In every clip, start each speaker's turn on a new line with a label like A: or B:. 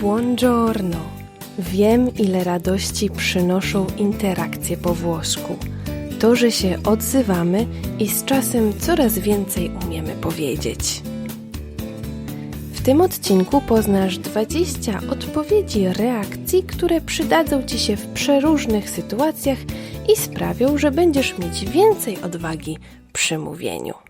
A: Buongiorno. Wiem, ile radości przynoszą interakcje po włosku. To, że się odzywamy i z czasem coraz więcej umiemy powiedzieć. W tym odcinku poznasz 20 odpowiedzi reakcji, które przydadzą Ci się w przeróżnych sytuacjach i sprawią, że będziesz mieć więcej odwagi przy mówieniu.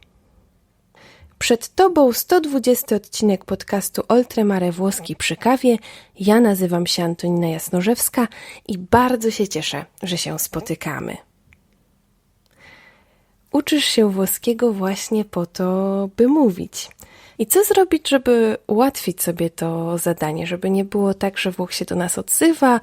A: Przed Tobą 120 odcinek podcastu Oltremare Włoski przy kawie. Ja nazywam się Antonina Jasnorzewska i bardzo się cieszę, że się spotykamy. Uczysz się włoskiego właśnie po to, by mówić. I co zrobić, żeby ułatwić sobie to zadanie, żeby nie było tak, że Włoch się do nas odzywa,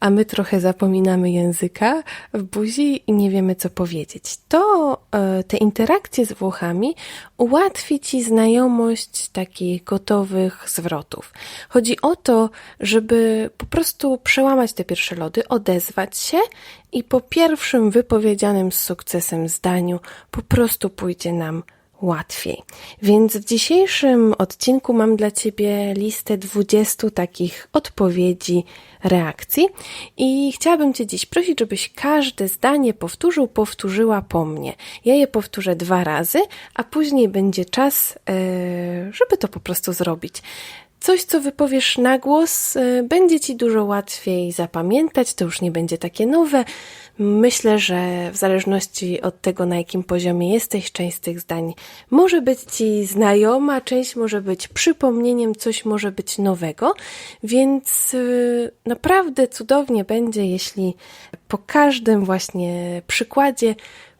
A: a my trochę zapominamy języka w buzi i nie wiemy, co powiedzieć. To e, te interakcje z Włochami ułatwi Ci znajomość takich gotowych zwrotów. Chodzi o to, żeby po prostu przełamać te pierwsze lody, odezwać się i po pierwszym wypowiedzianym z sukcesem zdaniu po prostu pójdzie nam łatwiej. Więc w dzisiejszym odcinku mam dla Ciebie listę 20 takich odpowiedzi, reakcji i chciałabym Cię dziś prosić, żebyś każde zdanie powtórzył, powtórzyła po mnie. Ja je powtórzę dwa razy, a później będzie czas, e, żeby to po prostu zrobić. Coś, co wypowiesz na głos, e, będzie ci dużo łatwiej zapamiętać, to już nie będzie takie nowe. Myślę, że w zależności od tego, na jakim poziomie jesteś, część z tych zdań może być ci znajoma, część może być przypomnieniem, coś może być nowego, więc e, naprawdę cudownie będzie, jeśli po każdym właśnie przykładzie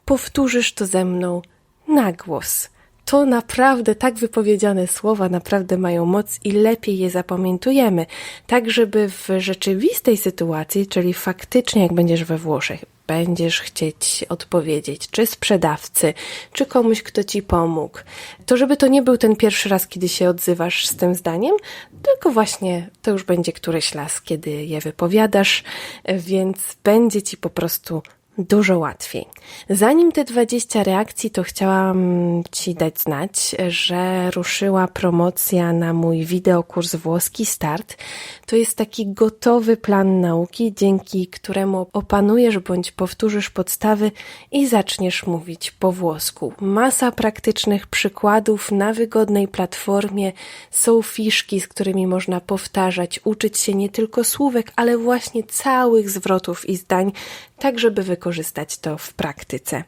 A: powtórzysz to ze mną na głos to naprawdę tak wypowiedziane słowa naprawdę mają moc i lepiej je zapamiętujemy, tak żeby w rzeczywistej sytuacji, czyli faktycznie jak będziesz we Włoszech, będziesz chcieć odpowiedzieć, czy sprzedawcy, czy komuś, kto ci pomógł, to żeby to nie był ten pierwszy raz, kiedy się odzywasz z tym zdaniem, tylko właśnie to już będzie któryś raz, kiedy je wypowiadasz, więc będzie ci po prostu dużo łatwiej. Zanim te 20 reakcji, to chciałam Ci dać znać, że ruszyła promocja na mój wideokurs Włoski Start. To jest taki gotowy plan nauki, dzięki któremu opanujesz bądź powtórzysz podstawy i zaczniesz mówić po włosku. Masa praktycznych przykładów na wygodnej platformie. Są fiszki, z którymi można powtarzać, uczyć się nie tylko słówek, ale właśnie całych zwrotów i zdań, tak żeby wykorzystać to w praktyce.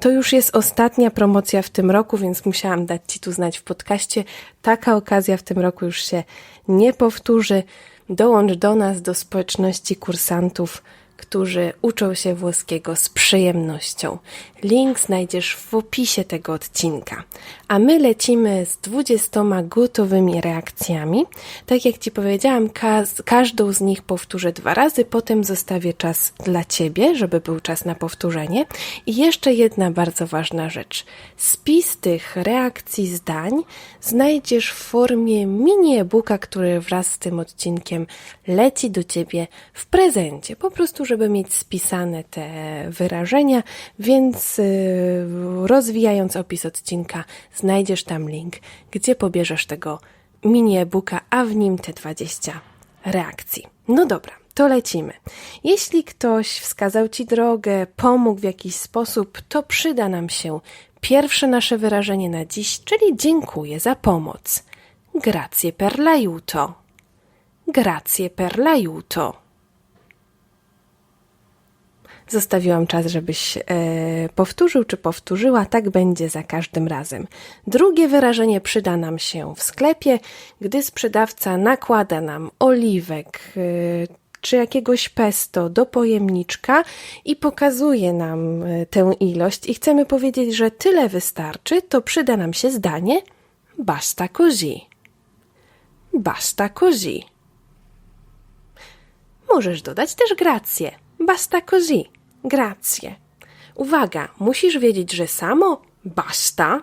A: To już jest ostatnia promocja w tym roku, więc musiałam dać Ci tu znać w podcaście. Taka okazja w tym roku już się nie powtórzy. Dołącz do nas, do społeczności kursantów którzy uczą się włoskiego z przyjemnością. Link znajdziesz w opisie tego odcinka. A my lecimy z 20 gotowymi reakcjami. Tak jak Ci powiedziałam, każdą z nich powtórzę dwa razy, potem zostawię czas dla Ciebie, żeby był czas na powtórzenie. I jeszcze jedna bardzo ważna rzecz. Spis tych reakcji zdań znajdziesz w formie mini e-booka, który wraz z tym odcinkiem leci do Ciebie w prezencie. Po prostu, żeby mieć spisane te wyrażenia, więc y, rozwijając opis odcinka, znajdziesz tam link, gdzie pobierzesz tego mini e-booka, a w nim te 20 reakcji. No dobra, to lecimy. Jeśli ktoś wskazał Ci drogę, pomógł w jakiś sposób, to przyda nam się pierwsze nasze wyrażenie na dziś, czyli dziękuję za pomoc. Grazie per l'aiuto. Grazie per l'aiuto. Zostawiłam czas, żebyś e, powtórzył czy powtórzyła. Tak będzie za każdym razem. Drugie wyrażenie przyda nam się w sklepie, gdy sprzedawca nakłada nam oliwek, e, czy jakiegoś pesto do pojemniczka i pokazuje nam e, tę ilość i chcemy powiedzieć, że tyle wystarczy, to przyda nam się zdanie basta così. Basta così. Możesz dodać też grację. Basta così. Grazie. Uwaga, musisz wiedzieć, że samo basta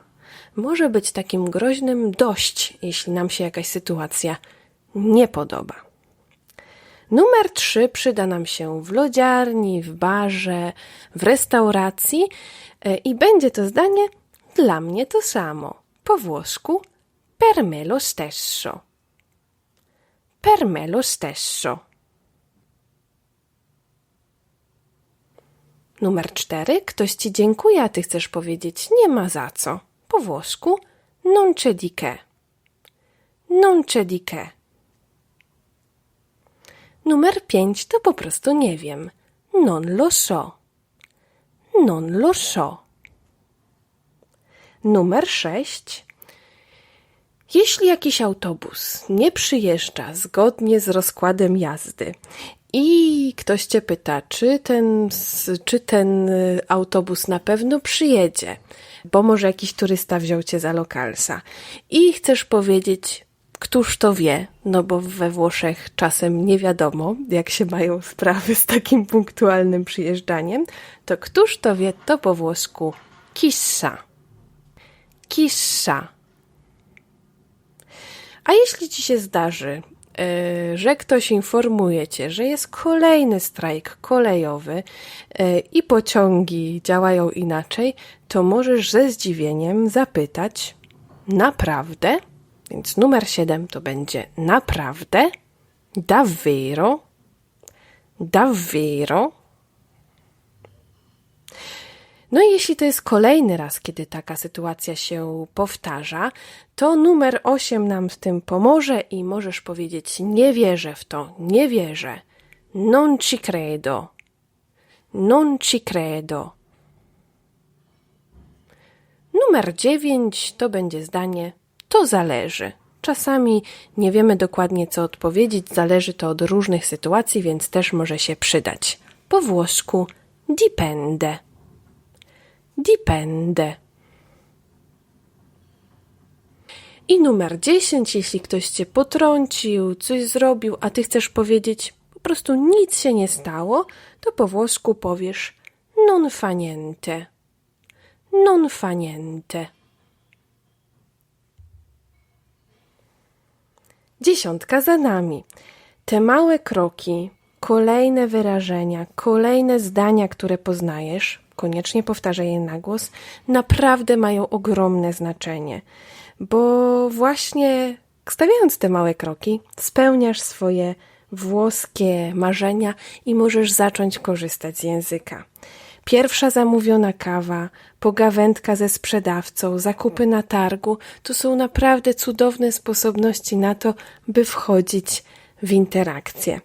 A: może być takim groźnym dość, jeśli nam się jakaś sytuacja nie podoba. Numer trzy przyda nam się w lodziarni, w barze, w restauracji e, i będzie to zdanie dla mnie to samo. Po włosku per me lo stesso. Per me lo stesso. Numer cztery. Ktoś ci dziękuje, a ty chcesz powiedzieć nie ma za co. Po włosku non c'è di che. Non c'è di che. Numer pięć to po prostu nie wiem. Non lo so. Non lo so. Numer sześć. Jeśli jakiś autobus nie przyjeżdża zgodnie z rozkładem jazdy i ktoś cię pyta, czy ten, czy ten y, autobus na pewno przyjedzie, bo może jakiś turysta wziął cię za lokalsa i chcesz powiedzieć, któż to wie, no bo we Włoszech czasem nie wiadomo, jak się mają sprawy z takim punktualnym przyjeżdżaniem, to któż to wie, to po włosku kissa. Kissa. A jeśli ci się zdarzy, że ktoś informuje cię, że jest kolejny strajk kolejowy e, i pociągi działają inaczej, to możesz ze zdziwieniem zapytać: Naprawdę? Więc numer 7 to będzie naprawdę, davvero, davvero. No i jeśli to jest kolejny raz, kiedy taka sytuacja się powtarza, to numer 8 nam w tym pomoże i możesz powiedzieć: Nie wierzę w to, nie wierzę. Non ci credo. Non ci credo. Numer 9 to będzie zdanie: To zależy. Czasami nie wiemy dokładnie, co odpowiedzieć, zależy to od różnych sytuacji, więc też może się przydać. Po włosku dipende. Dipende. I numer 10, jeśli ktoś cię potrącił, coś zrobił, a ty chcesz powiedzieć po prostu nic się nie stało, to po włosku powiesz non fa niente. Non fa niente. Dziesiątka za nami. Te małe kroki, kolejne wyrażenia, kolejne zdania, które poznajesz, koniecznie powtarzaj je na głos, naprawdę mają ogromne znaczenie, bo właśnie stawiając te małe kroki, spełniasz swoje włoskie marzenia i możesz zacząć korzystać z języka. Pierwsza zamówiona kawa, pogawędka ze sprzedawcą, zakupy na targu to są naprawdę cudowne sposobności na to, by wchodzić w interakcję.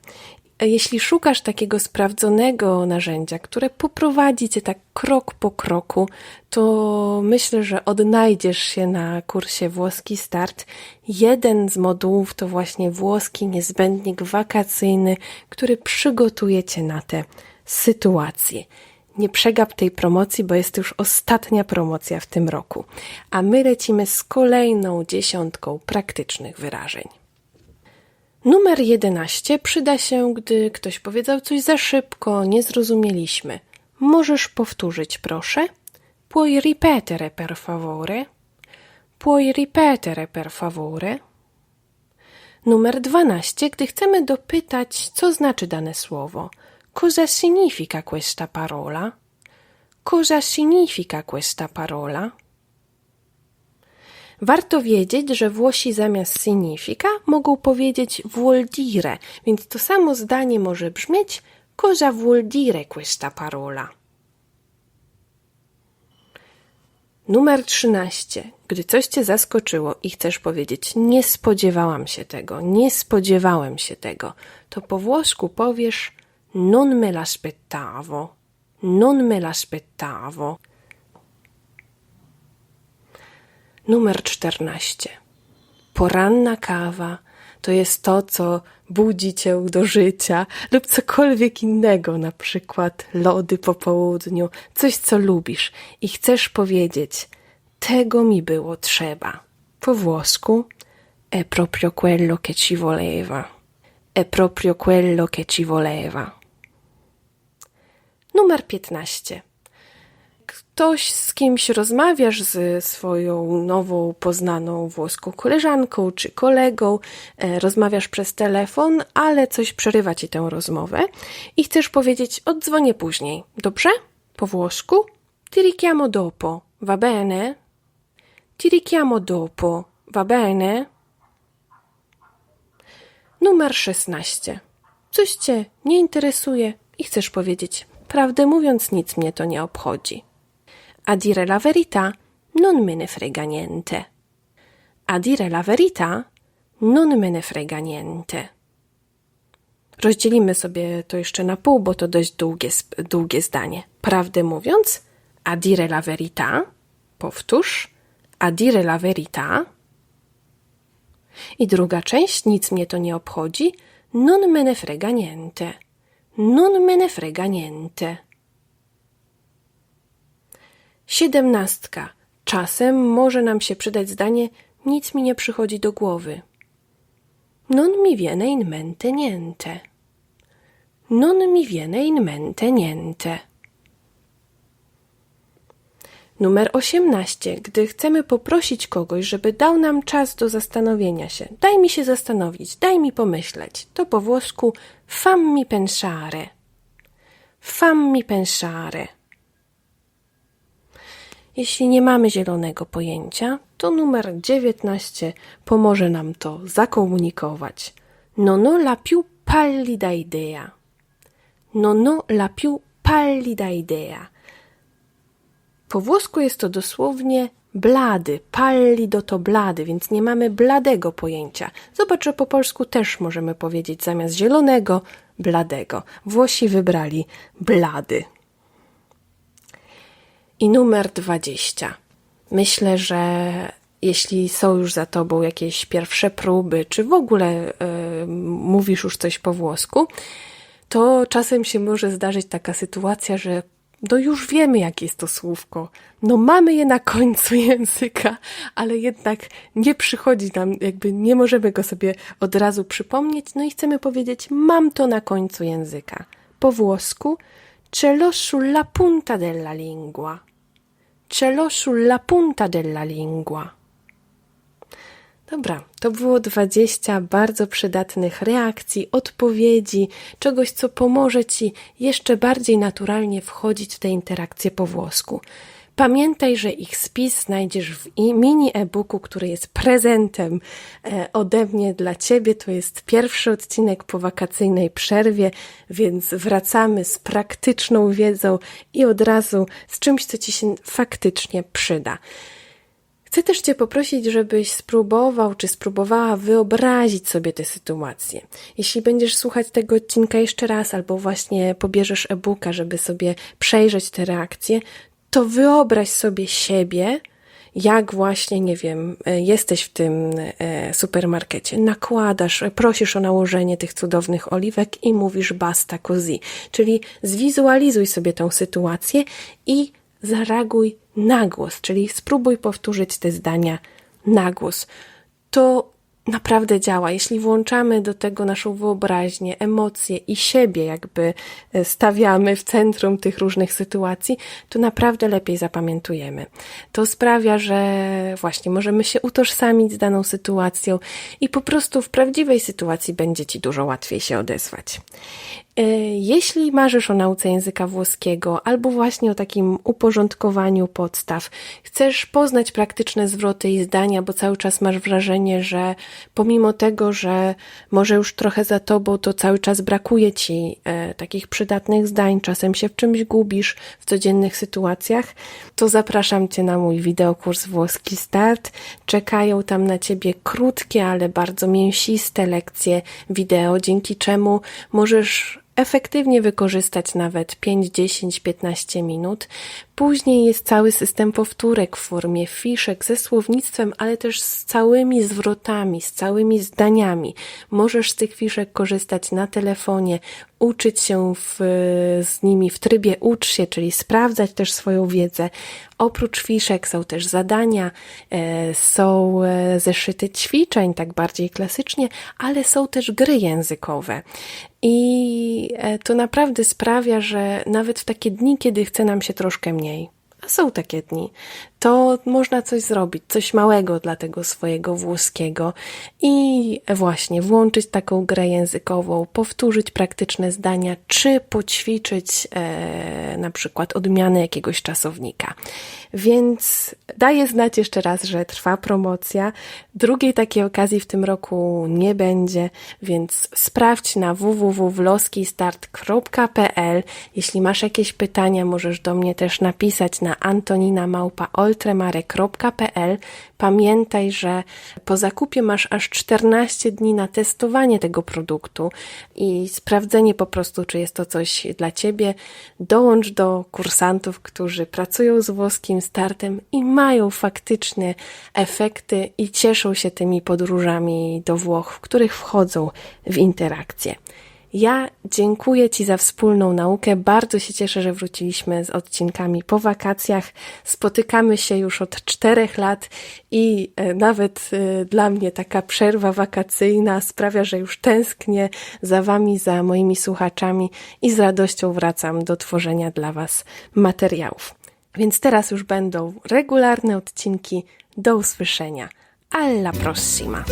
A: Jeśli szukasz takiego sprawdzonego narzędzia, które poprowadzi cię tak krok po kroku, to myślę, że odnajdziesz się na kursie Włoski Start. Jeden z modułów to właśnie włoski niezbędnik wakacyjny, który przygotuje cię na te sytuacje. Nie przegap tej promocji, bo jest już ostatnia promocja w tym roku. A my lecimy z kolejną dziesiątką praktycznych wyrażeń. Numer 11 przyda się, gdy ktoś powiedział coś za szybko, nie zrozumieliśmy. Możesz powtórzyć, proszę? Puoi ripetere, per favore? Puoi ripetere, per favore? Numer 12, gdy chcemy dopytać, co znaczy dane słowo. Cosa significa questa parola? Cosa significa questa parola? Warto wiedzieć, że Włosi zamiast significa mogą powiedzieć vuol dire, więc to samo zdanie może brzmieć cosa vuol dire questa parola. Numer 13. Gdy coś cię zaskoczyło i chcesz powiedzieć nie spodziewałam się tego, nie spodziewałem się tego, to po włosku powiesz non me l'aspettavo, non me l'aspettavo. Numer 14. Poranna kawa to jest to, co budzi cię do życia, lub cokolwiek innego, na przykład lody po południu, coś, co lubisz i chcesz powiedzieć: Tego mi było trzeba. Po włosku è proprio quello che ci voleva. È proprio quello che ci voleva. Numer 15 ktoś, z kimś rozmawiasz z swoją nową, poznaną włoską koleżanką czy kolegą, e, rozmawiasz przez telefon, ale coś przerywa ci tę rozmowę i chcesz powiedzieć oddzwonię później, dobrze? Po włosku? Ti richiamo dopo, va bene? Ti richiamo dopo, va bene? Numer 16. Coś cię nie interesuje i chcesz powiedzieć, prawdę mówiąc, nic mnie to nie obchodzi. A dire la verità, non me ne frega niente. A dire la verità, non me ne frega niente. Rozdzielimy sobie to jeszcze na pół, bo to dość długie, długie zdanie. Prawdę mówiąc, a dire la verità, powtórz, a dire la verità. I druga część, nic mnie to nie obchodzi, non me ne frega niente. Non me ne frega niente. Siedemnastka. Czasem może nam się przydać zdanie nic mi nie przychodzi do głowy. Non mi viene in mente niente. Non mi viene in mente niente. Numer 18. Gdy chcemy poprosić kogoś, żeby dał nam czas do zastanowienia się, daj mi się zastanowić, daj mi pomyśleć, to po włosku fammi pensare. Fammi pensare. Jeśli nie mamy zielonego pojęcia, to numer 19 pomoże nam to zakomunikować. Non ho la più pallida idea. Non ho la più pallida idea. Po włosku jest to dosłownie blady, pallido to blady, więc nie mamy bladego pojęcia. Zobacz, że po polsku też możemy powiedzieć zamiast zielonego, bladego. Włosi wybrali blady. I numer 20. Myślę, że jeśli są już za tobą jakieś pierwsze próby, czy w ogóle y, mówisz już coś po włosku, to czasem się może zdarzyć taka sytuacja, że no już wiemy, jakie jest to słówko. No mamy je na końcu języka, ale jednak nie przychodzi nam, jakby nie możemy go sobie od razu przypomnieć, no i chcemy powiedzieć, mam to na końcu języka. Po włosku, ce l'ho sulla punta della lingua. Ce l'ho sulla punta della lingua. Dobra, to było 20 bardzo przydatnych reakcji, odpowiedzi, czegoś, co pomoże Ci jeszcze bardziej naturalnie wchodzić w te interakcje po włosku. Pamiętaj, że ich spis znajdziesz w mini e-booku, który jest prezentem e, ode mnie dla Ciebie. To jest pierwszy odcinek po wakacyjnej przerwie, więc wracamy z praktyczną wiedzą i od razu z czymś, co Ci się faktycznie przyda. Chcę też Cię poprosić, żebyś spróbował czy spróbowała wyobrazić sobie tę sytuację. Jeśli będziesz słuchać tego odcinka jeszcze raz, albo właśnie pobierzesz e-booka, żeby sobie przejrzeć te reakcje, to wyobraź sobie siebie, jak właśnie, nie wiem, e, jesteś w tym e, supermarkecie, nakładasz, e, prosisz o nałożenie tych cudownych oliwek i mówisz basta così, czyli zwizualizuj sobie tą sytuację i zareaguj na głos, czyli spróbuj powtórzyć te zdania na głos. To naprawdę działa. Jeśli włączamy do tego naszą wyobraźnię, emocje i siebie, jakby e, stawiamy w centrum tych różnych sytuacji, to naprawdę lepiej zapamiętujemy. To sprawia, że właśnie możemy się utożsamić z daną sytuacją i po prostu w prawdziwej sytuacji będzie Ci dużo łatwiej się odezwać. E, Jeśli marzysz o nauce języka włoskiego albo właśnie o takim uporządkowaniu podstaw, chcesz poznać praktyczne zwroty i zdania, bo cały czas masz wrażenie, że pomimo tego, że może już trochę za tobą, to cały czas brakuje ci e, takich przydatnych zdań, czasem się w czymś gubisz w codziennych sytuacjach, to zapraszam cię na mój wideokurs Włoski Start. Czekają tam na ciebie krótkie, ale bardzo mięsiste lekcje wideo, dzięki czemu możesz efektywnie wykorzystać nawet 5, 10, 15 minut. Później jest cały system powtórek w formie fiszek ze słownictwem, ale też z całymi zwrotami, z całymi zdaniami. Możesz z tych fiszek korzystać na telefonie, uczyć się w, z nimi w trybie ucz się, czyli sprawdzać też swoją wiedzę. Oprócz fiszek są też zadania, e, są e, zeszyty ćwiczeń, tak bardziej klasycznie, ale są też gry językowe. I e, to naprawdę sprawia, że nawet w takie dni, kiedy chce nam się troszkę mniej, a są takie dni, to można coś zrobić, coś małego dla tego swojego włoskiego i właśnie włączyć taką grę językową, powtórzyć praktyczne zdania, czy poćwiczyć e, na przykład odmianę jakiegoś czasownika. Więc daję znać jeszcze raz, że trwa promocja. Drugiej takiej okazji w tym roku nie będzie, więc sprawdź na www.wloskistart.pl. Jeśli masz jakieś pytania, możesz do mnie też napisać na antoninamałpa.oltremare.pl. Pamiętaj, że po zakupie masz aż 14 dni na testowanie tego produktu i sprawdzenie po prostu, czy jest to coś dla Ciebie. Dołącz do kursantów, którzy pracują z włoskim startem i mają faktyczne efekty i cieszą się tymi podróżami do Włoch, w których wchodzą w interakcję. Ja dziękuję Ci za wspólną naukę. Bardzo się cieszę, że wróciliśmy z odcinkami po wakacjach. Spotykamy się już od czterech lat i e, nawet e, dla mnie taka przerwa wakacyjna sprawia, że już tęsknię za Wami, za moimi słuchaczami i z radością wracam do tworzenia dla Was materiałów. Więc teraz już będą regularne odcinki. Do usłyszenia. Alla prossima!